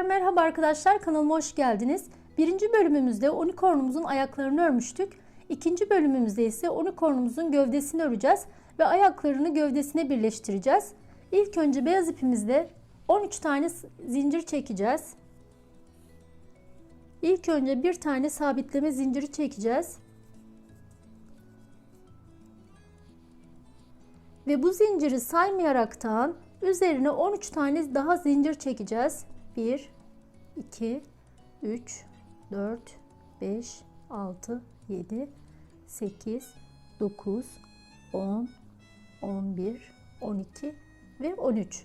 Tekrar merhaba arkadaşlar kanalıma hoş geldiniz. Birinci bölümümüzde unicornumuzun ayaklarını örmüştük. İkinci bölümümüzde ise unicornumuzun gövdesini öreceğiz ve ayaklarını gövdesine birleştireceğiz. İlk önce beyaz ipimizle 13 tane zincir çekeceğiz. İlk önce bir tane sabitleme zinciri çekeceğiz. Ve bu zinciri saymayaraktan üzerine 13 tane daha zincir çekeceğiz. 1 2 3 4 5 6 7 8 9 10 11 12 ve 13.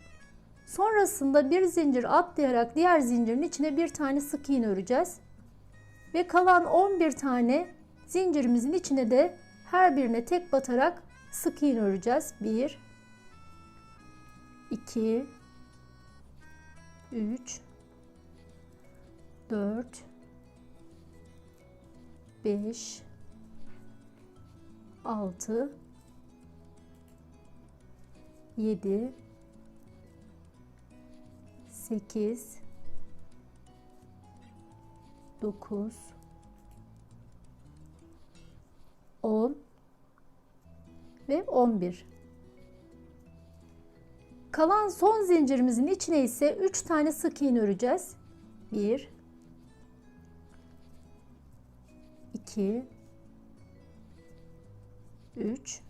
Sonrasında bir zincir atlayarak diğer zincirin içine bir tane sık iğne öreceğiz. Ve kalan 11 tane zincirimizin içine de her birine tek batarak sık iğne öreceğiz. 1 2 3 4 5 6 7 8 9 10 ve 11 Kalan son zincirimizin içine ise 3 tane sık iğne öreceğiz. 1 2 3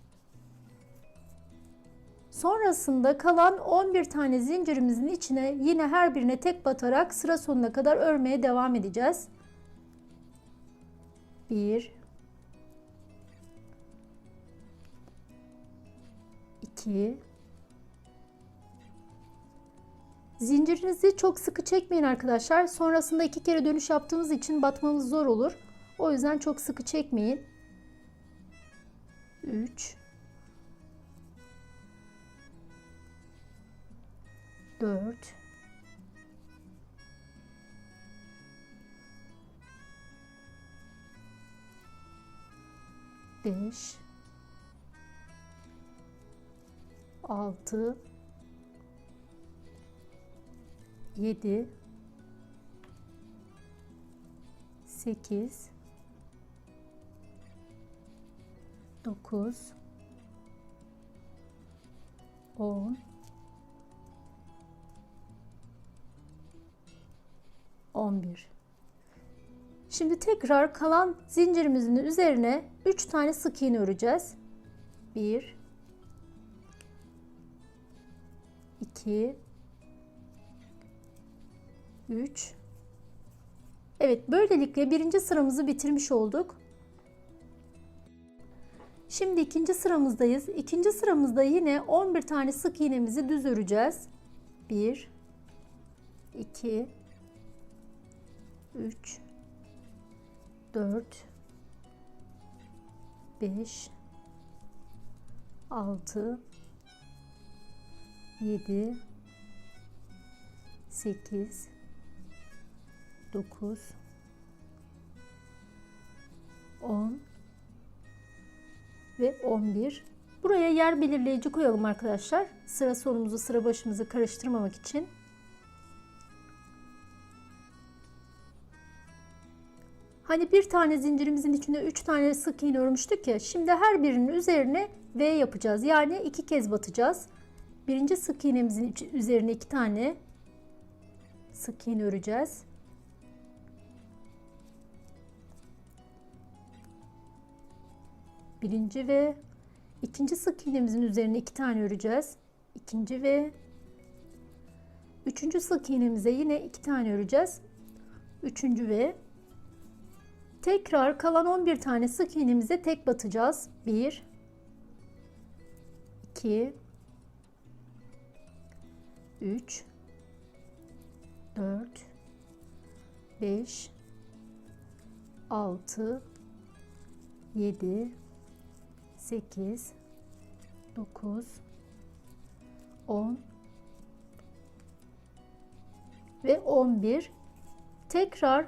Sonrasında kalan 11 tane zincirimizin içine yine her birine tek batarak sıra sonuna kadar örmeye devam edeceğiz. 1 2 Zincirinizi çok sıkı çekmeyin arkadaşlar. Sonrasında iki kere dönüş yaptığımız için batmamız zor olur. O yüzden çok sıkı çekmeyin. 3 4 5 6 7 8 9 10 11 Şimdi tekrar kalan zincirimizin üzerine 3 tane sık iğne öreceğiz. 1 2 3 Evet böylelikle birinci sıramızı bitirmiş olduk. Şimdi ikinci sıramızdayız. İkinci sıramızda yine 11 tane sık iğnemizi düz öreceğiz. 1 2 3 4 5 6 7 8 9 10 ve 11 buraya yer belirleyici koyalım arkadaşlar sıra sonumuzu sıra başımızı karıştırmamak için Hani bir tane zincirimizin içine 3 tane sık iğne örmüştük ya. Şimdi her birinin üzerine V yapacağız. Yani iki kez batacağız. Birinci sık iğnemizin üzerine iki tane sık iğne öreceğiz. Birinci ve ikinci sık iğnemizin üzerine iki tane öreceğiz. İkinci ve üçüncü sık iğnemize yine iki tane öreceğiz. Üçüncü ve tekrar kalan 11 tane sık iğnemize tek batacağız. 1 2 3 4 5 6 7 8 9 10 ve 11 tekrar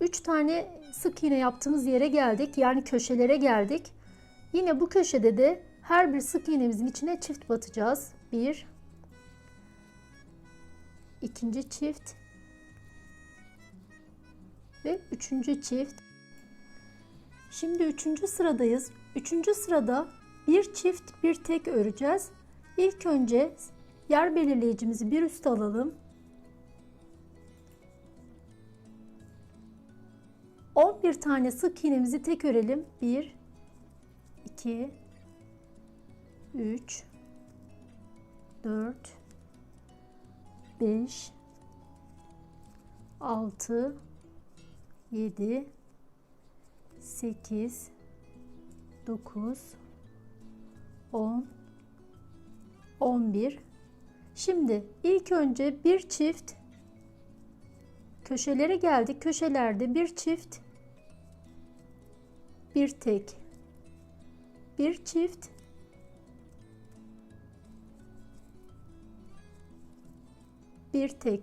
3 tane sık iğne yaptığımız yere geldik. Yani köşelere geldik. Yine bu köşede de her bir sık iğnemizin içine çift batacağız. 1 ikinci çift ve üçüncü çift. Şimdi üçüncü sıradayız. Üçüncü sırada bir çift bir tek öreceğiz. İlk önce yer belirleyicimizi bir üst alalım. 11 tane sık iğnemizi tek örelim. 1 2 3 4 5 6 7 8 9 10 11 Şimdi ilk önce bir çift köşelere geldik. Köşelerde bir çift bir tek. Bir çift bir tek.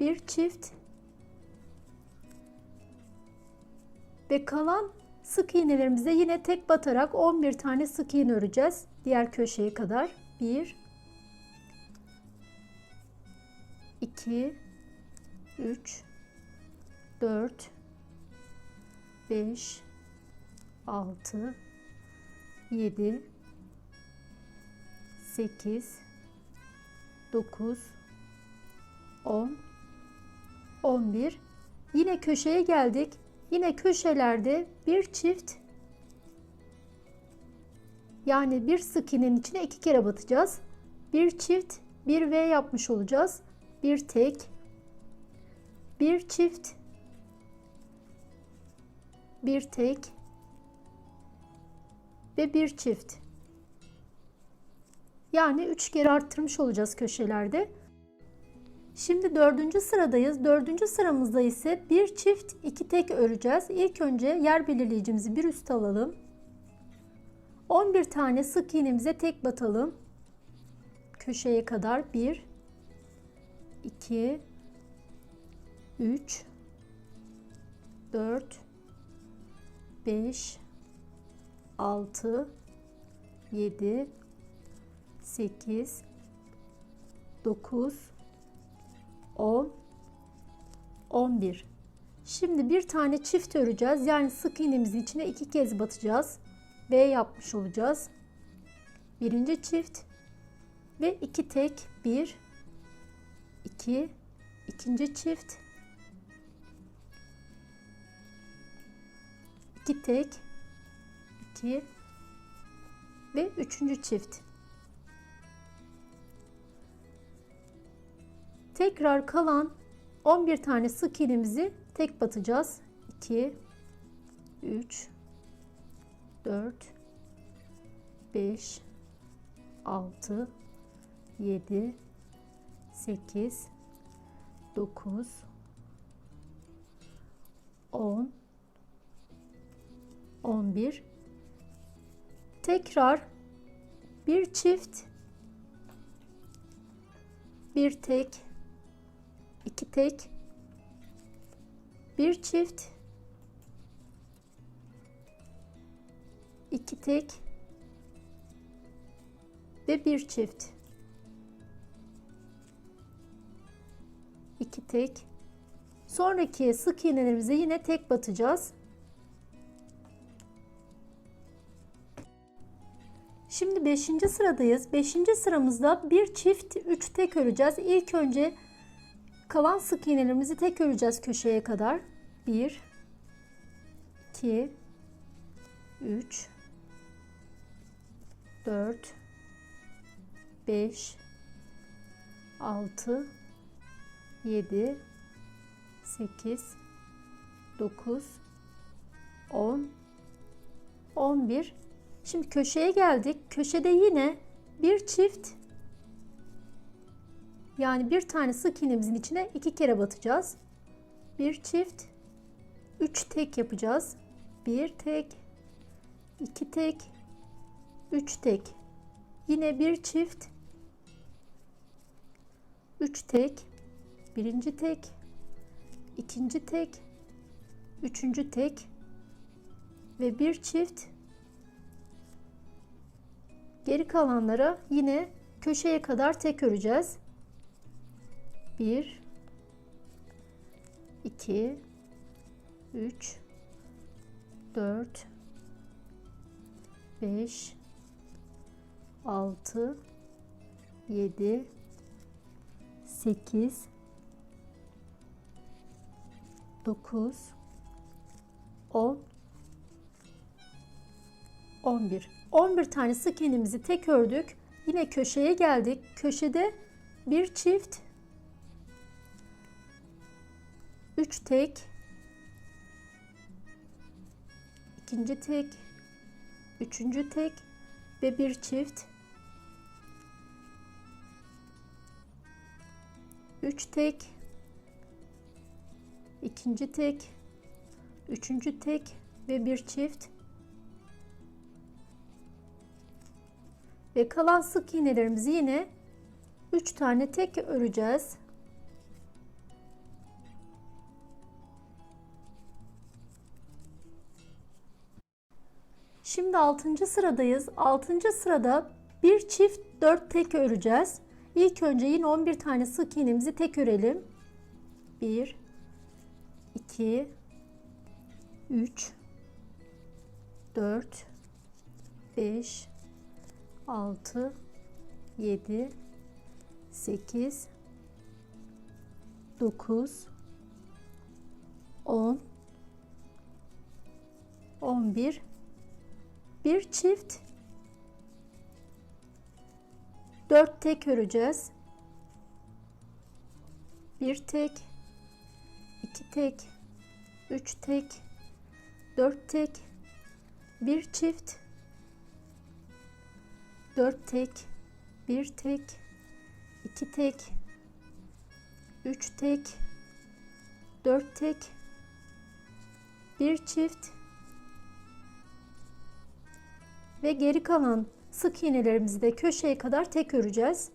Bir çift ve kalan sık iğnelerimize yine tek batarak 11 tane sık iğne öreceğiz. Diğer köşeye kadar. 1 2 3 4 5 6 7 8 9 10 11 yine köşeye geldik yine köşelerde bir çift yani bir sık iğnenin içine iki kere batacağız bir çift bir V yapmış olacağız bir tek bir çift bir tek ve bir çift. Yani 3 kere arttırmış olacağız köşelerde. Şimdi dördüncü sıradayız. Dördüncü sıramızda ise bir çift iki tek öreceğiz. İlk önce yer belirleyicimizi bir üst alalım. 11 tane sık iğnemize tek batalım. Köşeye kadar 1 2 3 4 5 6 7 8 9 10 11 Şimdi bir tane çift öreceğiz. Yani sık iğnemizin içine iki kez batacağız. V yapmış olacağız. Birinci çift ve iki tek bir 2 ikinci çift 2 tek 2 ve üçüncü çift tekrar kalan 11 tane sık iğnemizi tek batacağız. 2 3 4 5 6 7 8 9 10 11 tekrar bir çift bir tek iki tek bir çift iki tek ve bir çift 2 tek. Sonraki sık iğnelerimize yine tek batacağız. Şimdi 5. sıradayız. 5. sıramızda bir çift 3 tek öreceğiz. İlk önce kalan sık iğnelerimizi tek öreceğiz köşeye kadar. 1 2 3 4 5 6 7 8 9 10 11 Şimdi köşeye geldik. Köşede yine bir çift yani bir tane sık iğnemizin içine iki kere batacağız. Bir çift, üç tek yapacağız. Bir tek, iki tek, üç tek. Yine bir çift, üç tek, birinci tek, ikinci tek, üçüncü tek ve bir çift geri kalanlara yine köşeye kadar tek öreceğiz. 1 2 3 4 5 6 7 8 9 10 11 11 tane sık iğnemizi tek ördük. Yine köşeye geldik. Köşede bir çift 3 tek. İkinci tek. Üçüncü tek. Ve bir çift. 3 tek. İkinci tek. Üçüncü tek. Ve bir çift. Ve kalan sık iğnelerimizi yine 3 tane tek öreceğiz. Şimdi 6. sıradayız. 6. sırada bir çift 4 tek öreceğiz. İlk önce yine 11 tane sık iğnemizi tek örelim. 1 2 3 4 5 6 7 8 9 10 11 bir çift. 4 tek öreceğiz. Bir tek, iki tek, üç tek, dört tek, bir çift, dört tek, bir tek, iki tek, üç tek, dört tek, bir çift ve geri kalan sık iğnelerimizi de köşeye kadar tek öreceğiz.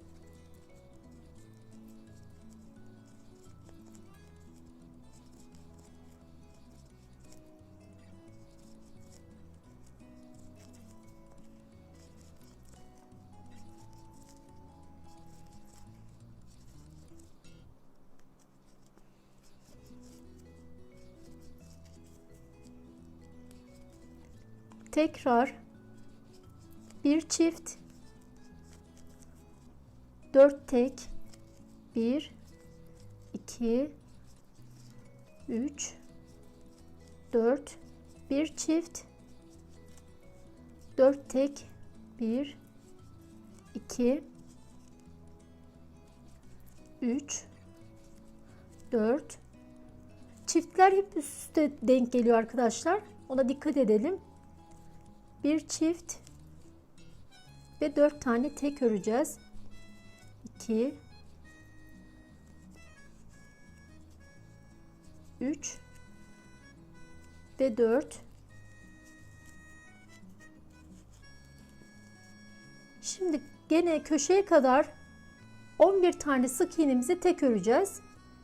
Tekrar bir çift. 4 tek. 1 2 3 4 bir çift. 4 tek. 1 2 3 4 çiftler hep üst üste denk geliyor arkadaşlar. Ona dikkat edelim. Bir çift ve 4 tane tek öreceğiz. 2 3 ve 4 Şimdi gene köşeye kadar 11 tane sık iğnemizi tek öreceğiz.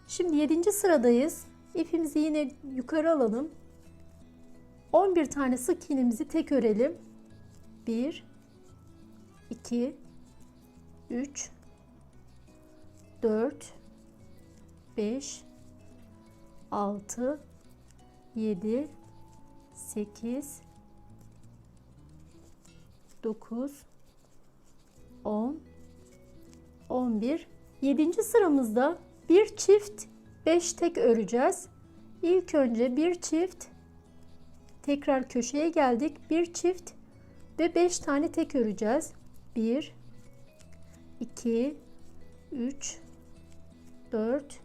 Şimdi 7. sıradayız. İpimizi yine yukarı alalım. 11 tane sık iğnemizi tek örelim. 1 2 3 4 5 6 7 8 9 10 11 7. sıramızda bir çift 5 tek öreceğiz. İlk önce bir çift tekrar köşeye geldik. Bir çift ve 5 tane tek öreceğiz. 1 2 3 4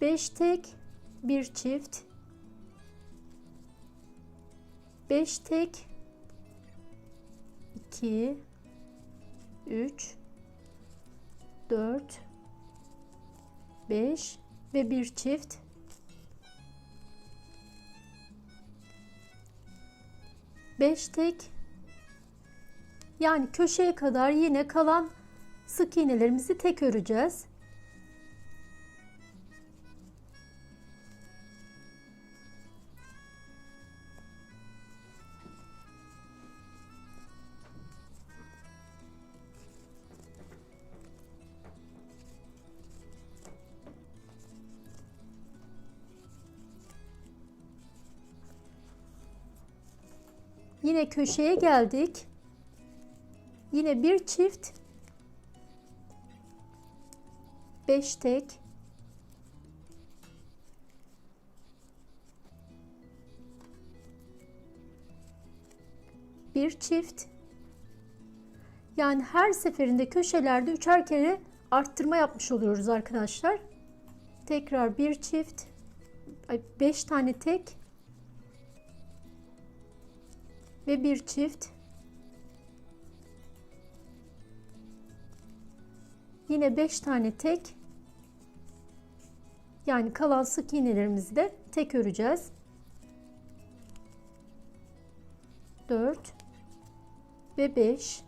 5 tek bir çift 5 tek 2 3 4 5 ve bir çift. Beş tek yani köşeye kadar yine kalan sık iğnelerimizi tek öreceğiz. Yine köşeye geldik. Yine bir çift. 5 tek. Bir çift. Yani her seferinde köşelerde üçer kere arttırma yapmış oluyoruz arkadaşlar. Tekrar bir çift. 5 tane tek. Ve bir çift yine 5 tane tek yani kalan sık iğnelerimizi de tek öreceğiz 4 ve 5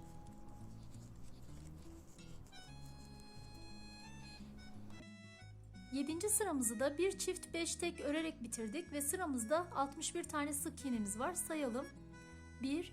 Yedinci sıramızı da bir çift 5 tek örerek bitirdik ve sıramızda 61 tane sık iğnemiz var. Sayalım. 1,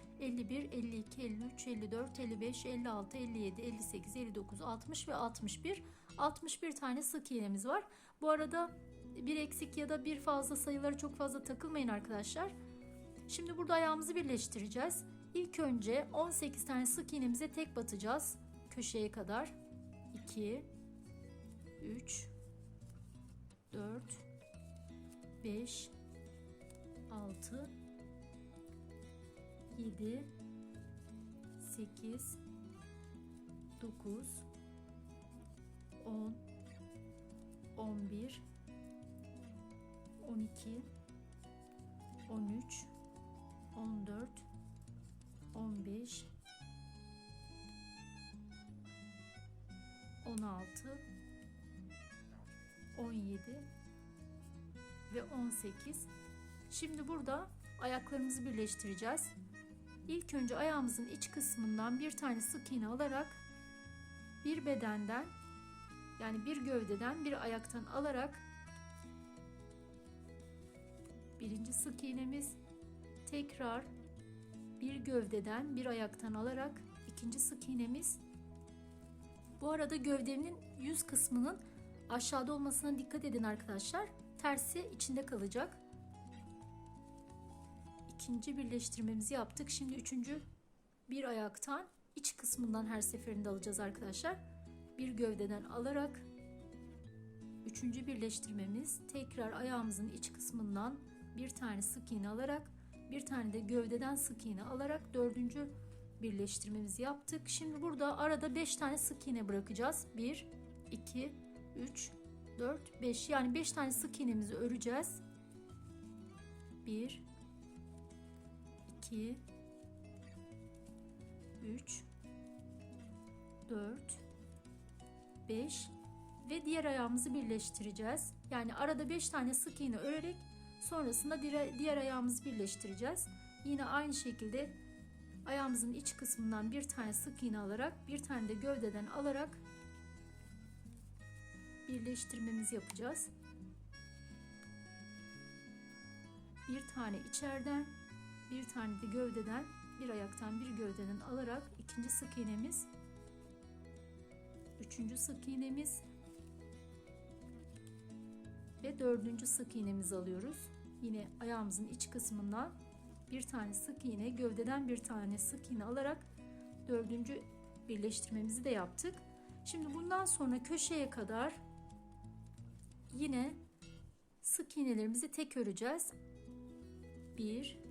51, 52, 53, 54, 55, 56, 57, 58, 59, 60 ve 61. 61 tane sık iğnemiz var. Bu arada bir eksik ya da bir fazla sayıları çok fazla takılmayın arkadaşlar. Şimdi burada ayağımızı birleştireceğiz. İlk önce 18 tane sık iğnemize tek batacağız köşeye kadar 2 3 4 5 6 7 8 9 10 11 12 13 14 15 16 17 ve 18 şimdi burada ayaklarımızı birleştireceğiz İlk önce ayağımızın iç kısmından bir tane sık iğne alarak bir bedenden yani bir gövdeden bir ayaktan alarak birinci sık iğnemiz tekrar bir gövdeden bir ayaktan alarak ikinci sık iğnemiz bu arada gövdenin yüz kısmının aşağıda olmasına dikkat edin arkadaşlar. Tersi içinde kalacak. İkinci birleştirmemizi yaptık. Şimdi üçüncü bir ayaktan iç kısmından her seferinde alacağız arkadaşlar. Bir gövdeden alarak üçüncü birleştirmemiz tekrar ayağımızın iç kısmından bir tane sık iğne alarak bir tane de gövdeden sık iğne alarak dördüncü birleştirmemizi yaptık. Şimdi burada arada 5 tane sık iğne bırakacağız. 1, 2, 3, 4, 5 yani 5 tane sık iğnemizi öreceğiz. 1, 2, 3, 4, 5 ve diğer ayağımızı birleştireceğiz. Yani arada 5 tane sık iğne örerek sonrasında diğer, ayağımızı birleştireceğiz. Yine aynı şekilde ayağımızın iç kısmından bir tane sık iğne alarak bir tane de gövdeden alarak birleştirmemizi yapacağız. Bir tane içeriden bir tane de gövdeden bir ayaktan bir gövdeden alarak ikinci sık iğnemiz üçüncü sık iğnemiz ve dördüncü sık iğnemizi alıyoruz. Yine ayağımızın iç kısmından bir tane sık iğne gövdeden bir tane sık iğne alarak dördüncü birleştirmemizi de yaptık. Şimdi bundan sonra köşeye kadar yine sık iğnelerimizi tek öreceğiz. 1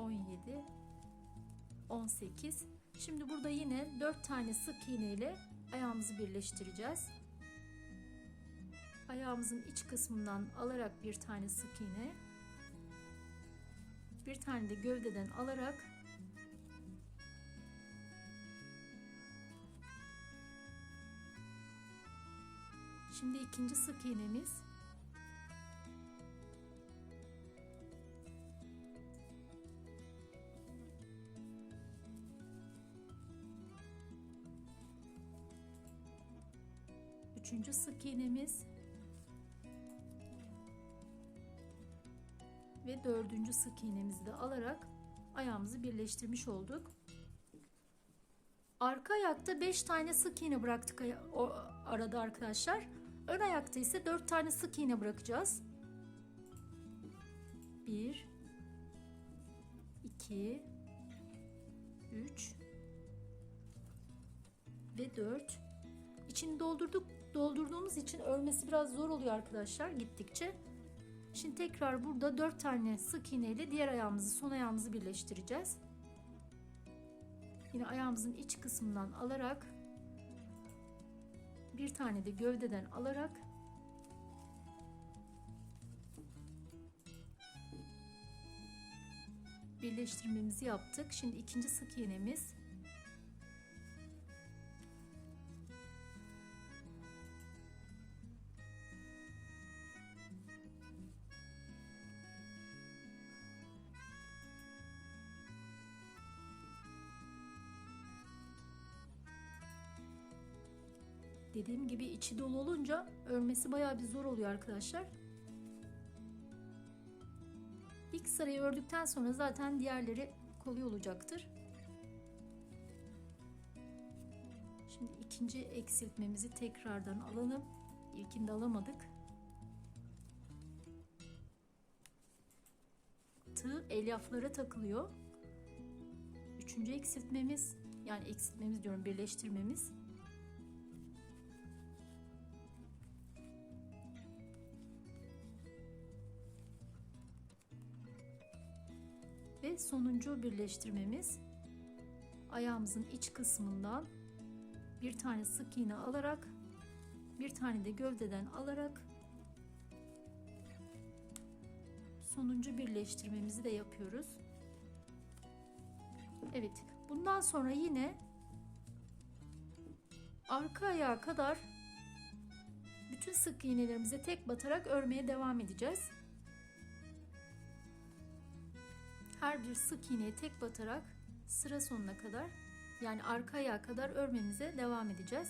17 18. Şimdi burada yine 4 tane sık iğne ile ayağımızı birleştireceğiz. Ayağımızın iç kısmından alarak bir tane sık iğne. Bir tane de gövdeden alarak Şimdi ikinci sık iğnemiz. İğnemiz. Ve dördüncü sık iğnemizi de alarak ayağımızı birleştirmiş olduk. Arka ayakta 5 tane sık iğne bıraktık o arada arkadaşlar. Ön ayakta ise 4 tane sık iğne bırakacağız. 1 2 3 ve 4 İçini doldurduk. Doldurduğumuz için örmesi biraz zor oluyor arkadaşlar gittikçe. Şimdi tekrar burada 4 tane sık iğne ile diğer ayağımızı son ayağımızı birleştireceğiz. Yine ayağımızın iç kısmından alarak bir tane de gövdeden alarak birleştirmemizi yaptık. Şimdi ikinci sık iğnemiz Dediğim gibi içi dolu olunca örmesi bayağı bir zor oluyor arkadaşlar. İlk sırayı ördükten sonra zaten diğerleri kolay olacaktır. Şimdi ikinci eksiltmemizi tekrardan alalım. İlkinde alamadık. Tığ elyaflara takılıyor. Üçüncü eksiltmemiz yani eksiltmemiz diyorum birleştirmemiz sonuncu birleştirmemiz ayağımızın iç kısmından bir tane sık iğne alarak bir tane de gövdeden alarak sonuncu birleştirmemizi de yapıyoruz. Evet, bundan sonra yine arka ayağa kadar bütün sık iğnelerimize tek batarak örmeye devam edeceğiz. Her bir sık iğneye tek batarak sıra sonuna kadar yani arka ayağa kadar örmemize devam edeceğiz.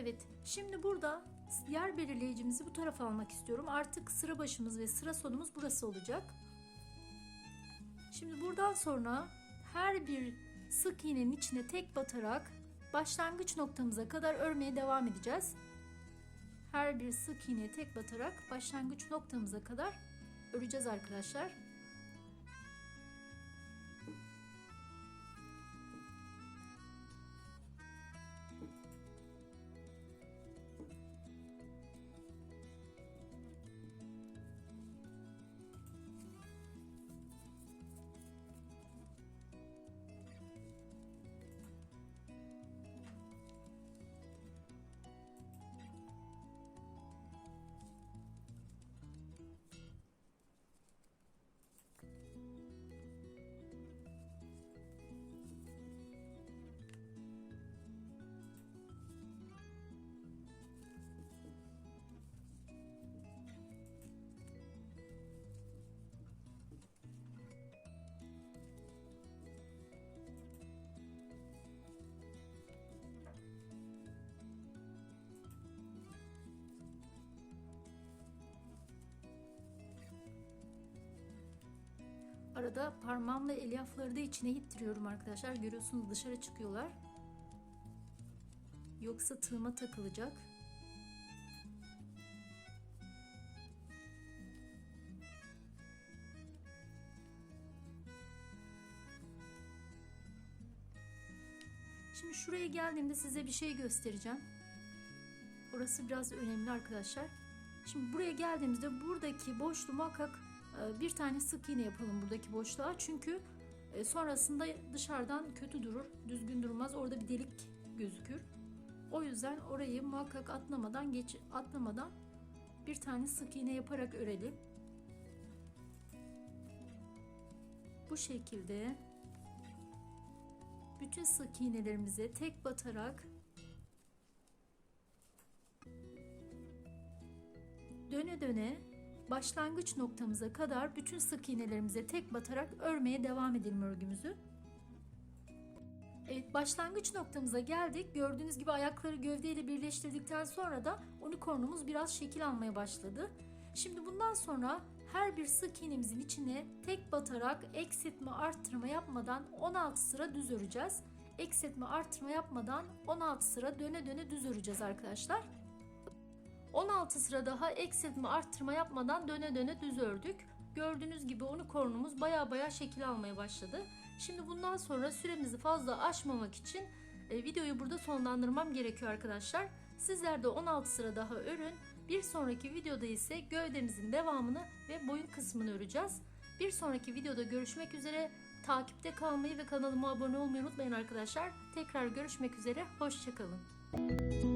Evet, şimdi burada yer belirleyicimizi bu tarafa almak istiyorum. Artık sıra başımız ve sıra sonumuz burası olacak. Şimdi buradan sonra her bir sık iğnenin içine tek batarak başlangıç noktamıza kadar örmeye devam edeceğiz. Her bir sık iğneye tek batarak başlangıç noktamıza kadar öreceğiz arkadaşlar. Sırada parmağımla elyafları da içine ittiriyorum arkadaşlar. Görüyorsunuz dışarı çıkıyorlar. Yoksa tığıma takılacak. Şimdi şuraya geldiğimde size bir şey göstereceğim. Orası biraz önemli arkadaşlar. Şimdi buraya geldiğimizde buradaki boşluğu muhakkak bir tane sık iğne yapalım buradaki boşluğa. Çünkü e, sonrasında dışarıdan kötü durur, düzgün durmaz. Orada bir delik gözükür. O yüzden orayı muhakkak atlamadan geç atlamadan bir tane sık iğne yaparak örelim. Bu şekilde bütün sık iğnelerimize tek batarak döne döne başlangıç noktamıza kadar bütün sık iğnelerimize tek batarak örmeye devam edelim örgümüzü. Evet başlangıç noktamıza geldik. Gördüğünüz gibi ayakları gövdeyle birleştirdikten sonra da unicornumuz biraz şekil almaya başladı. Şimdi bundan sonra her bir sık iğnemizin içine tek batarak eksiltme arttırma yapmadan 16 sıra düz öreceğiz. Eksiltme arttırma yapmadan 16 sıra döne döne düz öreceğiz arkadaşlar. 16 sıra daha eksiltme arttırma yapmadan döne döne düz ördük. Gördüğünüz gibi unicornumuz baya baya şekil almaya başladı. Şimdi bundan sonra süremizi fazla aşmamak için e, videoyu burada sonlandırmam gerekiyor arkadaşlar. Sizler de 16 sıra daha örün. Bir sonraki videoda ise gövdemizin devamını ve boyun kısmını öreceğiz. Bir sonraki videoda görüşmek üzere. Takipte kalmayı ve kanalıma abone olmayı unutmayın arkadaşlar. Tekrar görüşmek üzere. Hoşçakalın.